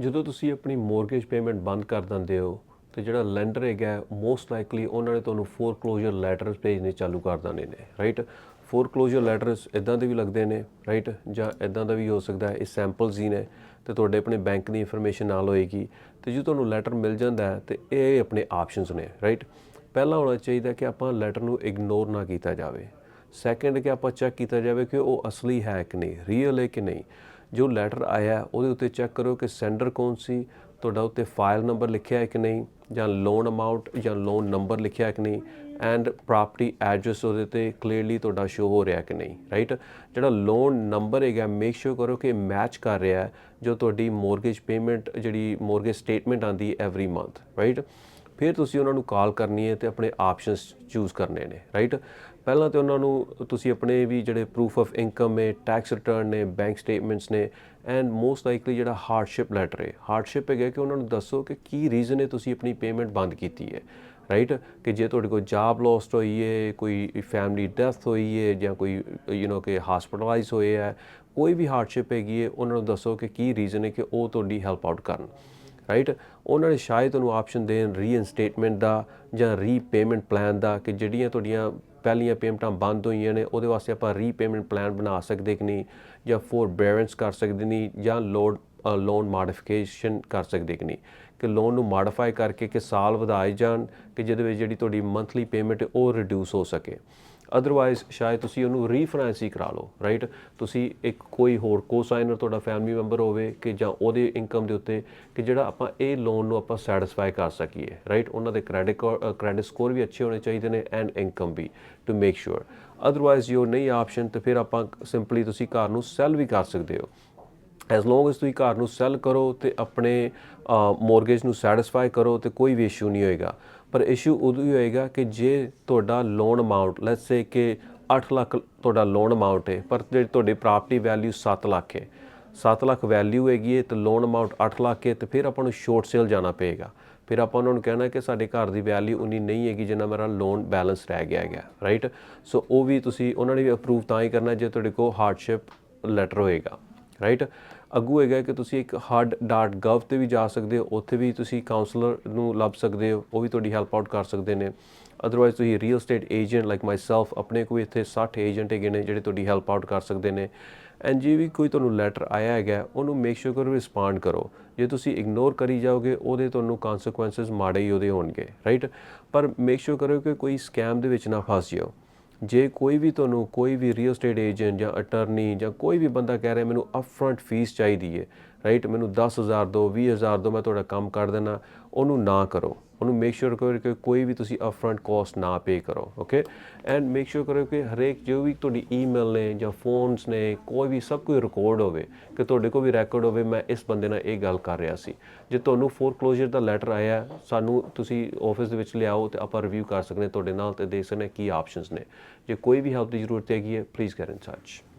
ਜਦੋਂ ਤੁਸੀਂ ਆਪਣੀ ਮੋਰਗੇਜ ਪੇਮੈਂਟ ਬੰਦ ਕਰ ਦਿੰਦੇ ਹੋ, ਤੇ ਜਿਹੜਾ ਲੈਂਡਰ ਹੈਗਾ ਮੋਸਟ ਲਾਈਕਲੀ ਉਹਨਾਂ ਨੇ ਤੁਹਾਨੂੰ ਫੋਰ ਕਲੋਜ਼ਰ ਲੈਟਰਸ ਭੇਜਣੇ ਚਾਲੂ ਕਰ ਦਿੰਦੇ ਨੇ ਰਾਈਟ ਫੋਰ ਕਲੋਜ਼ਰ ਲੈਟਰਸ ਇਦਾਂ ਦੇ ਵੀ ਲੱਗਦੇ ਨੇ ਰਾਈਟ ਜਾਂ ਇਦਾਂ ਦਾ ਵੀ ਹੋ ਸਕਦਾ ਹੈ, ਇਹ ਸੈਂਪਲਸ ਹੀ ਨੇ, ਤੇ ਤੁਹਾਡੇ ਆਪਣੇ ਬੈਂਕ ਦੀ ਇਨਫੋਰਮੇਸ਼ਨ ਨਾਲ ਹੋਏਗੀ, ਤੇ ਜੇ ਤੁਹਾਨੂੰ ਲੈਟਰ ਮਿਲ ਜਾਂਦਾ ਹੈ, ਤੇ ਇਹ ਆਪਣੇ ਆਪਸ਼ਨਸ ਨੇ ਰਾਈਟ ਪਹਿਲਾ ਹੋਣਾ ਚਾਹੀਦਾ ਕਿ ਆਪਾਂ ਲੈਟਰ ਨੂੰ ਇਗਨੋਰ ਨਾ ਕੀਤਾ ਜਾਵੇ। ਸੈਕੰਡ ਕਿ ਆਪਾਂ ਚੈੱਕ ਕੀਤਾ ਜਾਵੇ ਕਿ ਉਹ ਅਸਲੀ ਹੈ ਕਿ ਨਹੀਂ ਰੀਅਲ ਹੈ ਕਿ ਨਹੀਂ। ਜੋ ਲੈਟਰ ਆਇਆ, ਉਹਦੇ ਉੱਤੇ ਚੈੱਕ ਕਰੋ ਕਿ ਸੈਂਡਰ ਕੌਣ ਸੀ, ਤੁਹਾਡਾ ਉੱਤੇ ਫਾਈਲ ਨੰਬਰ ਲਿਖਿਆ ਹੈ ਕਿ ਨਹੀਂ, ਜਾਂ ਲੋਨ ਅਮਾਉਂਟ ਜਾਂ ਲੋਨ ਨੰਬਰ ਲਿਖਿਆ ਹੈ ਕਿ ਨਹੀਂ ਐਂਡ ਪ੍ਰਾਪਰਟੀ ਐਡਰੈਸ ਉਹਦੇ ਤੇ ਕਲੀਅਰਲੀ ਤੁਹਾਡਾ ਸ਼ੋ ਹੋ ਰਿਹਾ ਕਿ ਨਹੀਂ ਰਾਈਟ ਜਿਹੜਾ ਲੋਨ ਨੰਬਰ ਹੈਗਾ ਮੇਕ ਸ਼ੋਰ ਕਰੋ ਕਿ ਮੈਚ ਕਰ ਰਿਹਾ ਹੈ ਜੋ ਤੁਹਾਡੀ ਮੋਰਗੇਜ ਪੇਮੈਂਟ ਜਿਹੜੀ ਮੋਰਗੇਜ ਸਟੇਟਮੈਂਟ ਆਂਦੀ ਐਵਰੀ ਮੰਥ ਰਾਈਟ ਫਿਰ ਤੁਸੀਂ ਉਹਨਾਂ ਨੂੰ ਕਾਲ ਕਰਨੀ ਹੈ ਤੇ ਆਪਣੇ ਆਪਸ਼ਨਸ ਚੂਜ਼ ਕਰਨੇ ਨੇ ਰਾਈਟ ਪਹਿਲਾਂ ਤੇ ਉਹਨਾਂ ਨੂੰ ਤੁਸੀਂ ਆਪਣੇ ਵੀ ਜਿਹੜੇ ਪ੍ਰੂਫ ਆਫ ਇਨਕਮ ਹੈ ਟੈਕਸ ਰਿਟਰਨ ਨੇ ਬੈਂਕ ਸਟੇਟਮੈਂਟਸ ਨੇ ਐਂਡ ਮੋਸਟ ਲਾਈਕਲੀ ਜਿਹੜਾ ਹਾਰਡਸ਼ਿਪ ਲੈਟਰ ਹੈ ਹਾਰਡਸ਼ਿਪ ਹੈਗਾ ਕਿ ਉਹਨਾਂ ਨੂੰ ਦੱਸੋ ਕਿ ਕੀ ਰੀਜ਼ਨ ਹੈ ਤੁਸੀਂ ਆਪਣੀ ਪੇਮੈਂਟ ਬੰਦ ਕੀਤੀ ਹੈ ਰਾਈਟ ਕਿ ਜੇ ਤੁਹਾਡੇ ਕੋਲ ਜੌਬ ਲੋਸਟ ਹੋਈ ਹੈ, ਕੋਈ ਫੈਮਿਲੀ ਡੈਥ ਹੋਈ ਹੈ ਜਾਂ ਕੋਈ ਯੂ نو ਕਿ ਹਸਪੀਟਲਾਈਜ਼ ਹੋਏ ਹੈ, ਕੋਈ ਵੀ ਹਾਰਡਸ਼ਿਪ ਹੈਗੀ ਹੈ, ਉਹਨਾਂ ਨੂੰ ਦੱਸੋ ਕਿ ਕੀ ਰੀਜ਼ਨ ਹੈ ਕਿ ਉਹ ਤੁਹਾਡੀ ਹੈਲਪ ਆਊਟ ਕਰਨ। ਰਾਈਟ ਉਹਨਾਂ ਨੇ ਸ਼ਾਇਦ ਤੁਹਾਨੂੰ ਆਪਸ਼ਨ ਦੇਣ ਰੀਇਨਸਟੇਟਮੈਂਟ ਦਾ ਜਾਂ ਰੀਪੇਮੈਂਟ ਪਲਾਨ ਦਾ ਕਿ ਜਿਹੜੀਆਂ ਤੁਹਾਡੀਆਂ ਪਹਿਲੀਆਂ ਪੇਮੈਂਟਾਂ ਬੰਦ ਹੋਈਆਂ ਨੇ, ਉਹਦੇ ਵਾਸਤੇ ਆਪਾਂ ਰੀਪੇਮੈਂਟ ਪਲਾਨ ਬਣਾ ਸਕਦੇ ਕਿ ਨਹੀਂ ਜਾਂ ਫੋਰਬੇਰੈਂਸ ਕਰ ਸਕਦੇ ਨਹੀਂ ਜਾਂ ਲੋਡ ਲੋਨ ਮੋਡੀਫਿਕੇਸ਼ਨ ਕਰ ਸਕਦੇ ਕਿ ਨਹੀਂ। ਕਿ ਲੋਨ ਨੂੰ ਮੋਡੀਫਾਈ ਕਰਕੇ ਕਿ ਸਾਲ ਵਧਾਏ ਜਾਣ, ਕਿ ਜਿਹਦੇ ਵਿੱਚ ਜਿਹੜੀ ਤੁਹਾਡੀ ਮੰਥਲੀ ਪੇਮੈਂਟ ਉਹ ਰਿਡਿਊਸ ਹੋ ਸਕੇ। ਅਦਰਵਾਈਜ਼ ਸ਼ਾਇਦ ਤੁਸੀਂ ਉਹਨੂੰ ਰੀਫਾਈਨੈਂਸ ਹੀ ਕਰਾ ਲਓ ਰਾਈਟ ਤੁਸੀਂ ਇੱਕ ਕੋਈ ਹੋਰ ਕੋਸਾਈਨਰ ਤੁਹਾਡਾ ਫੈਮਿਲੀ ਮੈਂਬਰ ਹੋਵੇ ਕਿ ਜਾਂ ਉਹਦੇ ਇਨਕਮ ਦੇ ਉੱਤੇ ਕਿ ਜਿਹੜਾ ਆਪਾਂ ਇਹ ਲੋਨ ਨੂੰ ਆਪਾਂ ਸੈਟੀਸਫਾਈ ਕਰ ਸਕੀਏ ਰਾਈਟ ਉਹਨਾਂ ਦੇ ਕ੍ਰੈਡਿਟ ਕ੍ਰੈਡਿਟ ਸਕੋਰ ਵੀ ਅੱਛੇ ਹੋਣੇ ਚਾਹੀਦੇ ਨੇ ਐਂਡ ਇਨਕਮ ਵੀ ਟੂ ਮੇਕ ਸ਼ੋਰ ਅਦਰਵਾਈਜ਼ ਯੋ ਨਹੀਂ ਆਪਸ਼ਨ ਤੇ ਫਿਰ ਆਪਾਂ ਸਿੰਪਲੀ ਤੁਸੀਂ ਘਰ ਨੂੰ ਸੈਲ ਵੀ ਕਰ ਸਕਦੇ ਹੋ। ਐਸ ਲੌਂਗ ਐਸ ਤੁਸੀਂ ਘਰ ਨੂੰ ਸੈਲ ਕਰੋ ਤੇ ਆਪਣੇ ਮੋਰਗੇਜ ਨੂੰ ਸੈਟੀਸਫਾਈ ਕਰੋ ਤੇ ਕੋਈ ਵੀ ਇਸ਼ੂ ਨਹੀਂ ਹੋਏਗਾ। ਪਰ ਇਸ਼ੂ ਉਦੋਂ ਹੀ ਹੋਏਗਾ ਕਿ ਜੇ ਤੁਹਾਡਾ ਲੋਨ ਅਮਾਉਂਟ ਲੈਟਸ ਸੇ ਕਿ 8 ਲੱਖ ਤੁਹਾਡਾ ਲੋਨ ਅਮਾਉਂਟ ਹੈ, ਪਰ ਜਿਹੜੀ ਤੁਹਾਡੀ ਪ੍ਰਾਪਰਟੀ ਵੈਲਿਊ 7 ਲੱਖ ਹੈ। 7 ਲੱਖ ਵੈਲਿਊ ਹੈਗੀ ਹੈ ਤੇ ਲੋਨ ਅਮਾਉਂਟ 8 ਲੱਖ ਹੈ ਤੇ ਫਿਰ ਆਪਾਂ ਨੂੰ ਸ਼ੋਰਟ ਸੇਲ ਜਾਣਾ ਪਏਗਾ। ਫਿਰ ਆਪਾਂ ਉਹਨਾਂ ਨੂੰ ਕਹਿਣਾ ਕਿ ਸਾਡੇ ਘਰ ਦੀ ਵੈਲਿਊ ਉਨੀ ਨਹੀਂ ਹੈਗੀ ਜਿੰਨਾ ਮੇਰਾ ਲੋਨ ਬੈਲੈਂਸ ਰਹਿ ਗਿਆ ਹੈਗਾ ਰਾਈਟ ਸੋ ਉਹ ਵੀ ਤੁਸੀਂ ਉਹਨਾਂ ਨੇ ਵੀ ਅਪਰੂਵ ਤਾਂ ਹੀ ਕਰਨਾ ਜੇ ਤੁਹਾਡੇ ਕੋਲ ਹਾਰਡਸ਼ਿਪ ਲੈਟਰ ਹੋਏਗਾ। ਰਾਈਟ ਅੱਗੂ ਹੈਗਾ ਕਿ ਤੁਸੀਂ ਇੱਕ hud.gov ਤੇ ਵੀ ਜਾ ਸਕਦੇ ਹੋ, ਉੱਥੇ ਵੀ ਤੁਸੀਂ ਕਾਉਂਸਲਰ ਨੂੰ ਲੱਭ ਸਕਦੇ ਹੋ, ਉਹ ਵੀ ਤੁਹਾਡੀ ਹੈਲਪ ਆਊਟ ਕਰ ਸਕਦੇ ਨੇ। ਅਦਰਵਾਈਜ਼ ਤੁਸੀਂ real estate agent like myself ਆਪਣੇ ਕੋਈ ਇੱਥੇ 60 ਏਜੰਟ ਹੈਗੇ ਨੇ ਜਿਹੜੇ ਤੁਹਾਡੀ ਹੈਲਪ ਆਊਟ ਕਰ ਸਕਦੇ ਨੇ। ਐਂਡ ਜੇ ਵੀ ਕੋਈ ਤੁਹਾਨੂੰ ਲੈਟਰ ਆਇਆ ਹੈਗਾ, ਉਹਨੂੰ ਮੇਕ ਸ਼ੋਰ ਕਰੋ ਰਿਸਪੌਂਡ ਕਰੋ। ਜੇ ਤੁਸੀਂ ਇਗਨੋਰ ਕਰੀ ਜਾਓਗੇ, ਉਹਦੇ ਤੁਹਾਨੂੰ ਕਨਸੀਕੁਐਂਸਸ ਮਾੜੇ ਹੀ ਉਹਦੇ ਹੋਣਗੇ ਰਾਈਟ ਪਰ ਮੇਕ ਸ਼ੋਰ ਕਰੋ ਕਿ ਕੋਈ ਸਕੈਮ ਦੇ ਵਿੱਚ ਨਾ ਫਸ ਜਾਓ। ਜੇ ਕੋਈ ਵੀ ਤੁਹਾਨੂੰ ਕੋਈ ਵੀ ਰੀਅਲ ਸਟੇਟ ਏਜੰਟ ਜਾਂ ਅਟਰਨੀ ਜਾਂ ਕੋਈ ਵੀ ਬੰਦਾ ਕਹਿ ਰਿਹਾ ਮੈਨੂੰ ਅਪਫਰੰਟ ਫੀਸ ਚਾਹੀਦੀ ਹੈ ਰਾਈਟ ਮੈਨੂੰ 10000 ਦਿਓ 20000 ਦਿਓ ਮੈਂ ਤੁਹਾਡਾ ਕੰਮ ਕਰ ਦੇਣਾ, ਉਹਨੂੰ ਨਾ ਕਰੋ। ਉਹਨੂੰ ਮੇਕ ਸ਼ੋਰ ਕਰੋ ਕਿ ਕੋਈ ਵੀ ਤੁਸੀਂ ਅਪਫਰੰਟ ਕਾਸਟ ਨਾ ਪੇ ਕਰੋ ਓਕੇ ਐਂਡ ਮੇਕ ਸ਼ੋਰ ਕਰੋ ਕਿ ਹਰੇਕ ਜੋ ਵੀ ਤੁਹਾਡੀ ਈਮੇਲ ਨੇ ਜਾਂ ਫੋਨਸ ਨੇ, ਕੋਈ ਵੀ ਸਭ ਕੋਈ ਰਿਕਾਰਡ ਹੋਵੇ, ਕਿ ਤੁਹਾਡੇ ਕੋਲ ਵੀ ਰੈਕੋਰਡ ਹੋਵੇ, ਮੈਂ ਇਸ ਬੰਦੇ ਨਾਲ ਇਹ ਗੱਲ ਕਰ ਰਿਹਾ ਸੀ। ਜੇ ਤੁਹਾਨੂੰ ਫੋਰਕਲੋਜ਼ਰ ਦਾ ਲੈਟਰ ਆਇਆ, ਸਾਨੂੰ ਤੁਸੀਂ ਆਫਿਸ ਦੇ ਵਿੱਚ ਲਿਆਓ ਤੇ ਆਪਾਂ ਰਿਵਿਊ ਕਰ ਸਕਦੇ ਹਾਂ ਤੁਹਾਡੇ ਨਾਲ ਤੇ ਦੇਖ ਸਕਦੇ ਹਾਂ ਕੀ ਆਪਸ਼ਨਸ ਨੇ। ਜੇ ਕੋਈ ਵੀ ਹੈਲਪ ਦੀ ਜ਼ਰੂਰਤ ਹੈਗੀ ਹੈ ਪਲੀਜ਼ ਗੈਟ ਇਨ ਟੱਚ